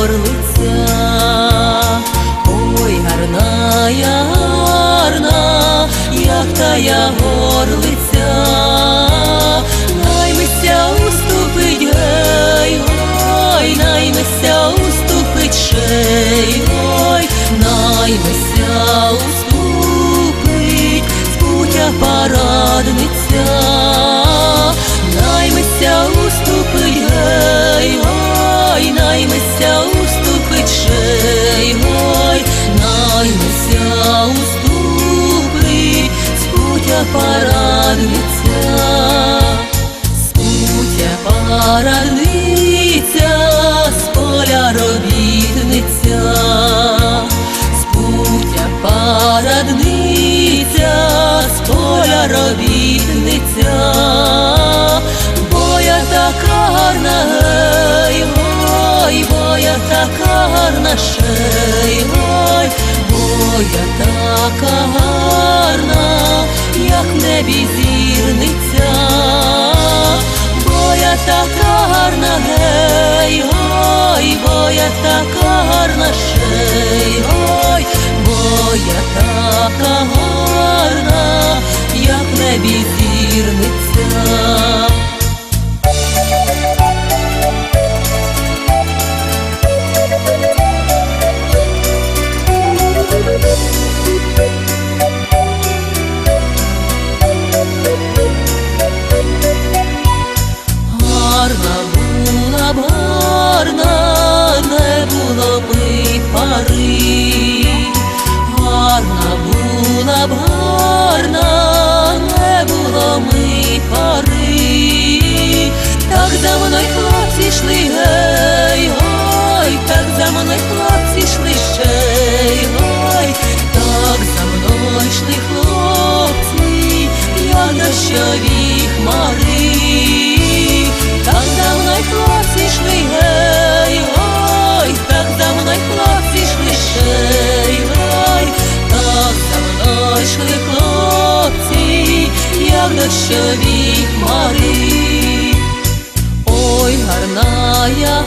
горлиця, ой, гарна я гарна, як тая горлиця, наймися уступить гей, ой, наймися уступить шей, ой, наймися уступить, путя парадниця, з путя парадниця, з робітниця, з путя парадниця, з робітниця, бо я така гарна, гей, ой, бо я така гарна ой, бо я така гарна, як небі зірниця, бо я така гарна, гей, ой, бо така гарна шей, ой, бо така гарна, б не було б пари. Гарна була б не було і пари. Так за мною хлопці йшли, гей, ой, так за мною хлопці йшли ще, ой, так за мною йшли хлопці, я дощові хмари. Дощові хмари. Ой, гарна я